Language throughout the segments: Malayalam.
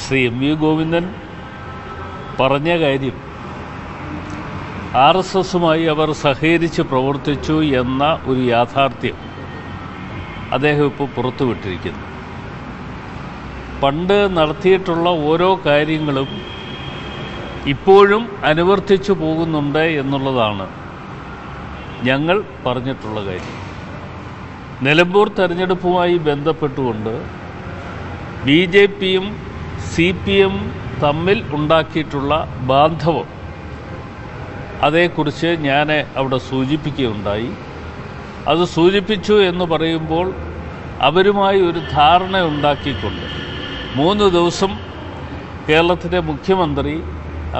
ശ്രീ എം വി ഗോവിന്ദൻ പറഞ്ഞ കാര്യം ആർ എസ് എസുമായി അവർ സഹകരിച്ച് പ്രവർത്തിച്ചു എന്ന ഒരു യാഥാർത്ഥ്യം അദ്ദേഹം ഇപ്പോൾ പുറത്തുവിട്ടിരിക്കുന്നു. പണ്ട് നടത്തിയിട്ടുള്ള ഓരോ കാര്യങ്ങളും ഇപ്പോഴും അനുവർത്തിച്ചു പോകുന്നുണ്ട് എന്നുള്ളതാണ് ഞങ്ങൾ പറഞ്ഞിട്ടുള്ള കാര്യം. നിലമ്പൂർ തെരഞ്ഞെടുപ്പുമായി ബന്ധപ്പെട്ടുകൊണ്ട് ബി ജെ പിയും സി പി എം തമ്മിൽ ഉണ്ടാക്കിയിട്ടുള്ള ബാന്ധവം അതേക്കുറിച്ച് ഞാൻ അവിടെ സൂചിപ്പിക്കുകയുണ്ടായി. അത് സൂചിപ്പിച്ചു എന്ന് പറയുമ്പോൾ അവരുമായി ഒരു ധാരണ ഉണ്ടാക്കിക്കൊണ്ട് മൂന്ന് ദിവസം കേരളത്തിലെ മുഖ്യമന്ത്രി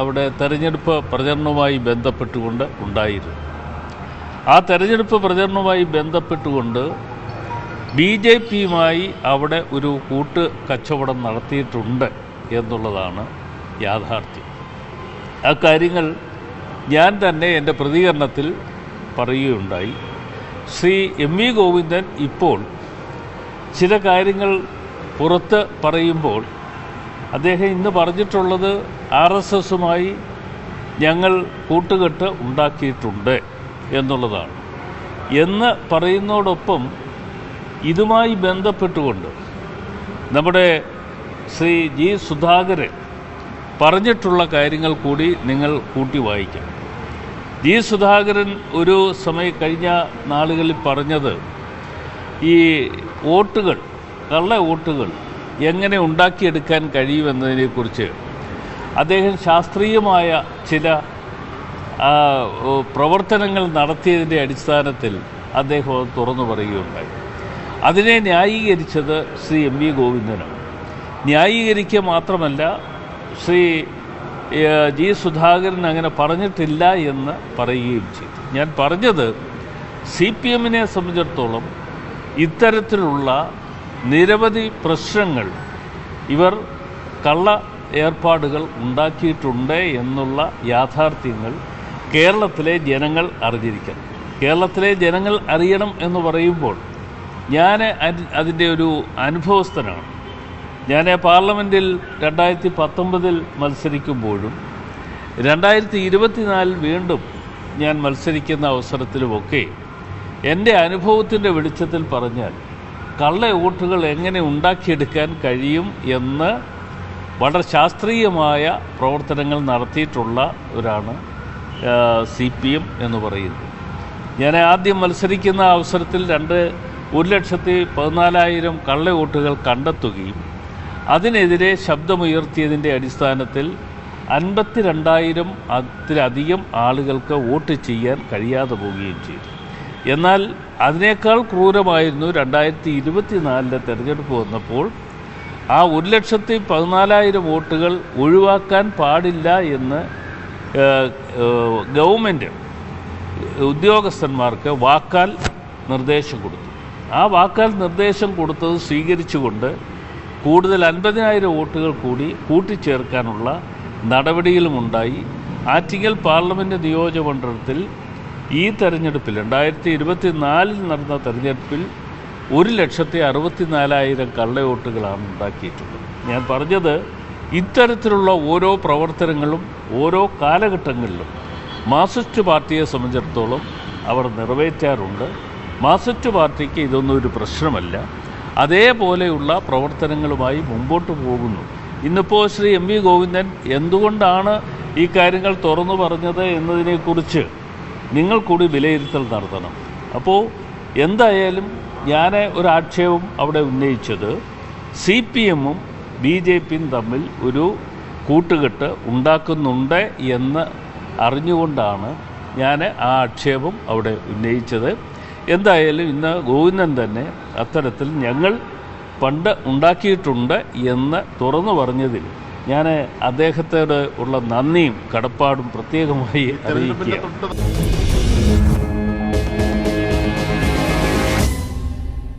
അവിടെ തെരഞ്ഞെടുപ്പ് പ്രചരണവുമായി ബന്ധപ്പെട്ടുകൊണ്ട് ഉണ്ടായിരുന്നു. ആ തെരഞ്ഞെടുപ്പ് പ്രചരണവുമായി ബന്ധപ്പെട്ടുകൊണ്ട് ബി ജെ പിയുമായി അവിടെ ഒരു കൂട്ട് കച്ചവടം നടത്തിയിട്ടുണ്ട് എന്നുള്ളതാണ് യാഥാർത്ഥ്യം. ആ കാര്യങ്ങൾ ഞാൻ തന്നെ എന്റെ പ്രതികരണത്തിൽ പറയുകയുണ്ടായി. ശ്രീ എം വി ഗോവിന്ദൻ ഇപ്പോൾ ചില കാര്യങ്ങൾ പുറത്ത് പറയുമ്പോൾ അദ്ദേഹം ഇന്ന് പറഞ്ഞിട്ടുള്ളത് ആർ എസ് എസുമായി ഞങ്ങൾ കൂട്ടുകെട്ട് ഉണ്ടാക്കിയിട്ടുണ്ട് എന്നുള്ളതാണ്. എന്ന് പറയുന്നതോടൊപ്പം ഇതുമായി ബന്ധപ്പെട്ടുകൊണ്ട് നമ്മുടെ ശ്രീ ജി സുധാകരൻ പറഞ്ഞിട്ടുള്ള കാര്യങ്ങൾ കൂടി നിങ്ങൾ കൂട്ടി വായിക്കാം. ജി സുധാകരൻ ഒരു സമയ കഴിഞ്ഞ നാളുകളിൽ പറഞ്ഞത് ഈ വോട്ടുകൾ കള്ള വോട്ടുകൾ എങ്ങനെ ഉണ്ടാക്കിയെടുക്കാൻ കഴിയുമെന്നതിനെക്കുറിച്ച് അദ്ദേഹം ശാസ്ത്രീയമായ ചില പ്രവർത്തനങ്ങൾ നടത്തിയതിന്റെ അടിസ്ഥാനത്തിൽ അദ്ദേഹം തുറന്നു പറയുകയുണ്ടായി. അതിനെ ന്യായീകരിച്ചത് ശ്രീ എം വി ഗോവിന്ദനാണ്. ന്യായീകരിക്കുക മാത്രമല്ല ശ്രീ ജി സുധാകരൻ അങ്ങനെ പറഞ്ഞിട്ടില്ല എന്ന് പറയുകയും ചെയ്തു. ഞാൻ പറഞ്ഞത് സി പി എമ്മിനെ സംബന്ധിച്ചിടത്തോളം ഇത്തരത്തിലുള്ള നിരവധി പ്രശ്നങ്ങൾ ഇവർ കള്ള ഏർപ്പാടുകൾ ഉണ്ടാക്കിയിട്ടുണ്ട് എന്നുള്ള യാഥാർത്ഥ്യങ്ങൾ കേരളത്തിലെ ജനങ്ങൾ അറിഞ്ഞിരിക്കണം. കേരളത്തിലെ ജനങ്ങൾ അറിയണം എന്ന് പറയുമ്പോൾ ഞാൻ അതി- അതിന്റെ ഒരു അനുഭവസ്ഥനാണ്. ഞാൻ പാർലമെന്റിൽ രണ്ടായിരത്തി പത്തൊമ്പതിൽ മത്സരിക്കുമ്പോഴും രണ്ടായിരത്തി ഇരുപത്തിനാലിൽ വീണ്ടും ഞാൻ മത്സരിക്കുന്ന അവസരത്തിലുമൊക്കെ എന്റെ അനുഭവത്തിന്റെ വെളിച്ചത്തിൽ പറഞ്ഞാൽ കള്ള വോട്ടുകൾ എങ്ങനെ ഉണ്ടാക്കിയെടുക്കാൻ കഴിയും എന്ന് വളരെ ശാസ്ത്രീയമായ പ്രവർത്തനങ്ങൾ നടത്തിയിട്ടുള്ള ഒരാണ് സി പി എം എന്ന് പറയുന്നത്. ഞാൻ ആദ്യം മത്സരിക്കുന്ന അവസരത്തിൽ രണ്ട് ഒരു ലക്ഷത്തി പതിനാലായിരം കള്ളവോട്ടുകൾ കണ്ടെത്തുകയും അതിനെതിരെ ശബ്ദമുയർത്തിയതിന്റെ അടിസ്ഥാനത്തിൽ അൻപത്തി രണ്ടായിരം അതിലധികം ആളുകൾക്ക് വോട്ട് ചെയ്യാൻ കഴിയാതെ പോവുകയും ചെയ്തു. എന്നാൽ അതിനേക്കാൾ ക്രൂരമായിരുന്നു രണ്ടായിരത്തി ഇരുപത്തിനാലിലെ തെരഞ്ഞെടുപ്പ് വന്നപ്പോൾ ആ ഒരു ലക്ഷത്തി പതിനാലായിരം വോട്ടുകൾ ഒഴിവാക്കാൻ പാടില്ല എന്ന് ഗവൺമെന്റ് ഉദ്യോഗസ്ഥന്മാർക്ക് വാക്കാൽ നിർദ്ദേശം കൊടുത്തു. ആ വാക്കാൽ നിർദ്ദേശം കൊടുത്തത് സ്വീകരിച്ചുകൊണ്ട് കൂടുതൽ അൻപതിനായിരം വോട്ടുകൾ കൂടി കൂട്ടിച്ചേർക്കാനുള്ള നടപടികളുമുണ്ടായി. ആറ്റിങ്ങൽ പാർലമെന്റ് നിയോജകമണ്ഡലത്തിൽ ഈ തെരഞ്ഞെടുപ്പിൽ രണ്ടായിരത്തി ഇരുപത്തി നാലിൽ നടന്ന തെരഞ്ഞെടുപ്പിൽ ഒരു ലക്ഷത്തി അറുപത്തിനാലായിരം കള്ളവോട്ടുകളാണ് ഉണ്ടാക്കിയിട്ടുള്ളത്. ഞാൻ പറഞ്ഞത് ഇത്തരത്തിലുള്ള ഓരോ പ്രവർത്തനങ്ങളും ഓരോ കാലഘട്ടങ്ങളിലും മാർസിസ്റ്റ് പാർട്ടിയെ സംബന്ധിച്ചിടത്തോളം അവർ നിറവേറ്റാറുണ്ട്. മാർക്സിസ്റ്റ് പാർട്ടിക്ക് ഇതൊന്നും ഒരു പ്രശ്നമല്ല. അതേപോലെയുള്ള പ്രവർത്തനങ്ങളുമായി മുമ്പോട്ട് പോകുന്നു. ഇന്നിപ്പോൾ ശ്രീ എം വി ഗോവിന്ദൻ എന്തുകൊണ്ടാണ് ഈ കാര്യങ്ങൾ തുറന്നു പറഞ്ഞത് എന്നതിനെക്കുറിച്ച് നിങ്ങൾ കൂടി വിലയിരുത്തൽ നടത്തണം. അപ്പോൾ എന്തായാലും ഞാൻ ഒരു ആക്ഷേപം അവിടെ ഉന്നയിച്ചത് സി പി എമ്മും ബി ജെ പിയും തമ്മിൽ ഒരു കൂട്ടുകെട്ട് ഉണ്ടാക്കുന്നുണ്ട് എന്ന് അറിഞ്ഞുകൊണ്ടാണ് ഞാൻ ആ ആക്ഷേപം അവിടെ ഉന്നയിച്ചത്. എന്തായാലും ഇന്ന് ഗോവിന്ദൻ തന്നെ അത്തരത്തിൽ ഞങ്ങൾ പണ്ട് ഉണ്ടാക്കിയിട്ടുണ്ട് എന്ന് തുറന്നു പറഞ്ഞതിൽ ഞാൻ അദ്ദേഹത്തോട് ഉള്ള നന്ദിയും കടപ്പാടും പ്രത്യേകമായി അറിയിക്കുക.